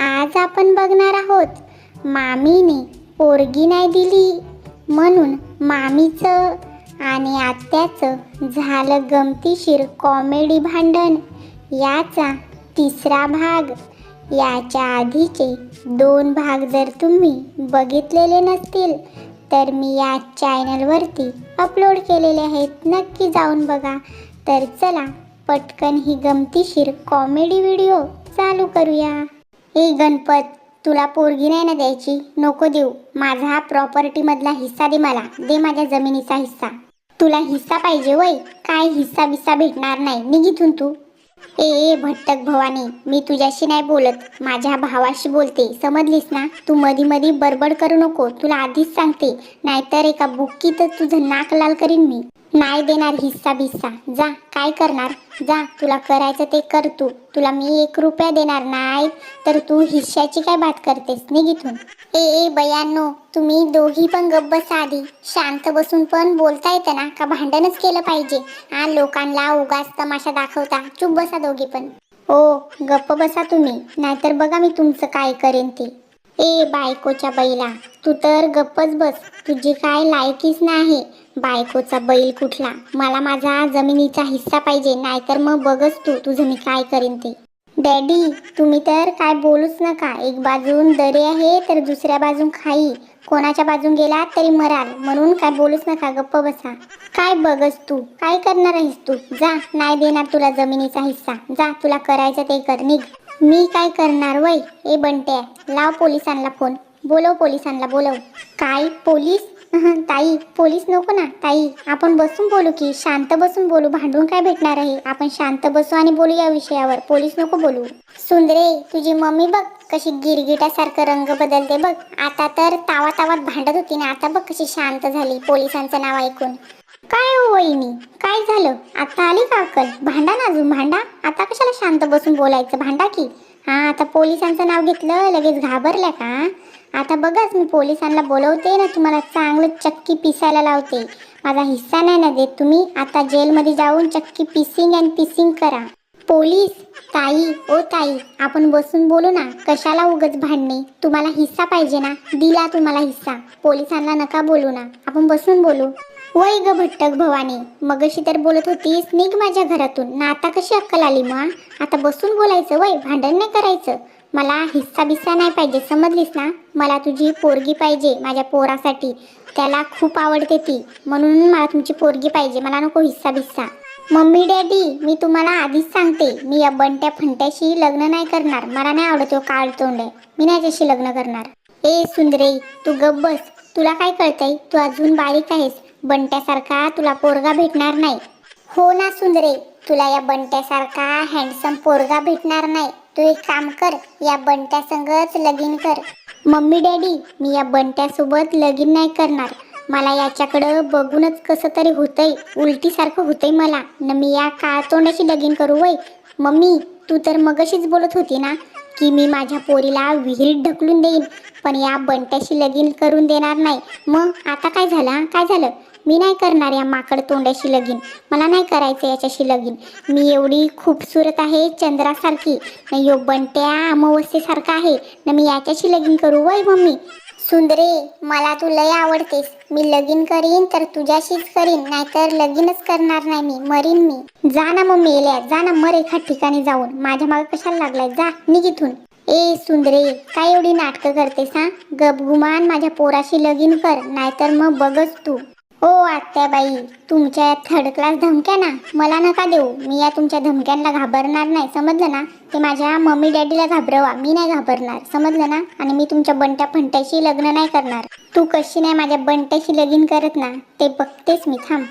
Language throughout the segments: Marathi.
आज आपण बघणार आहोत मामीने पोरगी नाही दिली म्हणून मामीचं आणि आत्याचं झालं गमतीशीर कॉमेडी भांडण. याचा तिसरा भाग याच्या आधीचे दोन भाग जर तुम्ही बघितलेले नसतील तर मी या चॅनलवरती अपलोड केलेले आहेत. नक्की जाऊन बघा. तर चला पटकन ही गमतीशीर कॉमेडी व्हिडिओ चालू करूया. ए गणपत तुला पोरगी नाही ना द्यायची? नको देऊ. माझा हा प्रॉपर्टीमधला हिस्सा दे मला. दे माझ्या जमिनीचा हिस्सा. तुला हिस्सा पाहिजे वय. काय हिस्सा बिस्सा भेटणार नाही. निघितून तू. ए ए भट्टक भवानी. मी तुझ्याशी नाही बोलत. माझ्या भावाशी बोलते. समजलीस ना? तू मधी मधी बडबड करू नको. तुला आधीच सांगते. नाहीतर एका बुक्कीतच तुझं नाक लाल करीन मी. नाही देणार हिस्सा बिस्सा. जा काय करणार? जा तुला करायचं ते कर तू. तुला मी एक रुपया देणार नाही तर तू हिश्श्याची काय बात करतेस? निघितून ए ए बयानो तुम्ही दोघी पण गप्प बसा आधी. शांत बसून पण बोलता येतं ना? का भांडणच केलं पाहिजे? हा लोकांना उगाच तमाशा दाखवता. चुप बसा दोघी पण. ओ गप्प बसा तुम्ही. नाहीतर बघा मी तुमचं काय करेन ते. ए बायकोच्या बैला. तू तर गप्पच बस. तुझी काय लायकीच नाही. बायकोचा बैल कुठला? मला माझा जमिनीचा हिस्सा पाहिजे नाहीतर मग बघच तू. तुझं मी काय करीन ते? डॅडी तुम्ही तर काय बोलूच नका. एक बाजून दरे आहे तर दुसऱ्या बाजून खाई. कोणाच्या बाजून गेला तरी मराल. म्हणून काय बोलूच नका गप्प बसा. काय बघस तू? काय करणार आहेस तू? जा नाही देणार तुला जमिनीचा हिस्सा. जा तुला करायचं ते कर. निघ. मी काय करणार? वय ए बंट्या. लाव पोलिसांना फोन. बोलव पोलिसांना बोलव. काय? पोलीस? ताई पोलीस नको ना. ताई आपण बसून बोलू की शांत बसून बोलू. भांडून काय भेटणार आहे? आपण शांत बसू आणि बोलू या विषयावर. पोलीस नको बोलू. सुंदरे तुझी मम्मी बघ कशी गिरगिटासारखं रंग बदलते बघ. आता तर तावा तावात भांडत होती ना आता बघ कशी शांत झाली पोलिसांचं नाव ऐकून. काय हो वहिनी? काय झालं? आता आली का अक्कल? भांडा ना अजून भांडा? आता कशाला शांत बसून बोलायचं? भांडा की? हा आता पोलिसांचं नाव घेतलं लगेच घाबरल्या का? आता बघाच मी पोलिसांना बोलवते ना तुम्हाला चांगलं चक्की पिसायला लावते. माझा हिस्सा नाही ना देत तुम्ही. आता जेलमध्ये जाऊन चक्की पिसिंग अँड पिसिंग करा. पोलीस ताई ओ ताई आपण बसून बोलू ना कशाला उगच भांडणे? तुम्हाला हिस्सा पाहिजे ना दिला तुम्हाला हिस्सा. पोलिसांना नका बोलू ना आपण बसून बोलू. वय ग भट्टक भवानी मगशी तर बोलत होतीस निघ माझ्या घरातून. ना आता कशी अक्कल आली मग आता बसून बोलायचं वय भांडण नाही करायचं. मला हिस्सा बिस्सा नाही पाहिजे समजलीस ना? मला तुझी पोरगी पाहिजे माझ्या पोरासाठी. त्याला खूप आवडते ती. म्हणून मला तुमची पोरगी पाहिजे मला नको हिस्सा बिस्सा. मम्मी डॅडी मी तुम्हाला आधीच सांगते मी या बंट्या फंट्याशी लग्न नाही करणार. मला नाही आवडत तो काळ तोंड. आहे मी नाही त्याशी लग्न करणार. ए सुंदरे तू गब्बस बस. तुला काय कळतंय? तू अजून बारीक आहेस. बंट्यासारखा तुला पोरगा भेटणार नाही. हो ना सुंदरे. तुला या बंट्यासारखा हँडसम पोरगा भेटणार नाही. तू एक काम कर या बंट्या संगच लगीन कर. मम्मी डॅडी मी या बंट्यासोबत लगीन नाही करणार. मला याच्याकडं बघूनच कसं तरी होतंय उलटीसारखं होतंय मला. न मी या काळ तोंडाशी लगीन करू वय. मम्मी तू तर मगशीच बोलत होती ना की मी माझ्या पोरीला विहिरीत ढकलून देईन पण या बंट्याशी लगीन करून देणार नाही. मग आता काय झालं हा? काय झालं? मी नाही करणार या माकड तोंडाशी लगीन. मला नाही करायचं याच्याशी लगीन. मी एवढी खूपसूरत आहे चंद्रासारखी. न यो बंट्या अमावस्येसारखा आहे. न मी याच्याशी लगीन करू वय मम्मी? सुंदरे मला तू लय आवडतेस. मी लगीन करीन तर तुझ्याशीच करीन नाहीतर लगीनच करणार नाही मी मरीन मी. जा ना मग मेल्या जा ना मर एका ठिकाणी जाऊन. माझ्या मागे कशाला लागलाय जा निघ इथून. ए सुंदरे काय एवढी नाटकं करतेस हा? गपगुमान माझ्या पोराशी लगीन कर नाहीतर मग बघच तू. हो, ओ आत्याबाई तुमच्या या थर्ड क्लास धमक्या ना मला नका देऊ. मी या तुमच्या धमक्यांना घाबरणार नाही. समजलं ना? ते माझ्या मम्मी डॅडीला घाबरवा. मी नाही घाबरणार. समजलं ना? आणि मी तुमच्या बंट्या फंट्याशी लग्न नाही करणार. तू कशी नाही माझ्या बंट्याशी लगीन करत ना? ते बघतेस मी. थांब.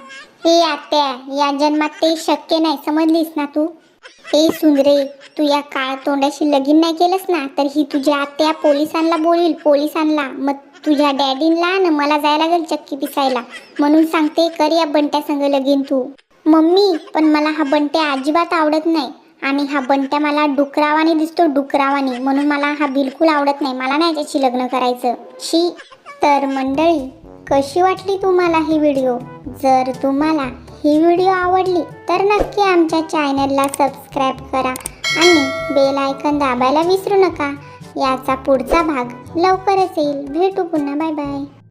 ए आत्या. या जन्मात ते शक्य नाही. समजलीस ना तू? ए सुंदरे तू या काळ तोंडाशी लगीन नाही केलंस ना? तर ही तुझ्या आत्या पोलिसांना बोलील पोलिसांना. मग तुझ्या डॅडींला ना मला जायला लागेल चक्की पिसायला. म्हणून सांगते कर या बंट्या संग लगीन तू. मम्मी पण मला हा बंट्या अजिबात आवडत नाही. आणि हा बंट्या मला डुकरावाने दिसतो डुकरावाने. म्हणून मला हा बिलकुल आवडत नाही. मला नाही त्याची लग्न करायचं. शी. तर मंडळी कशी वाटली तुम्हाला ही व्हिडिओ? जर तुम्हाला ही व्हिडिओ आवडली तर नक्की आमच्या चॅनलला सबस्क्राईब करा आणि बेल आयकन दाबायला विसरू नका. याचा पुढचा भाग लवकरच येईल. भेटू पुन्हा. Bye bye.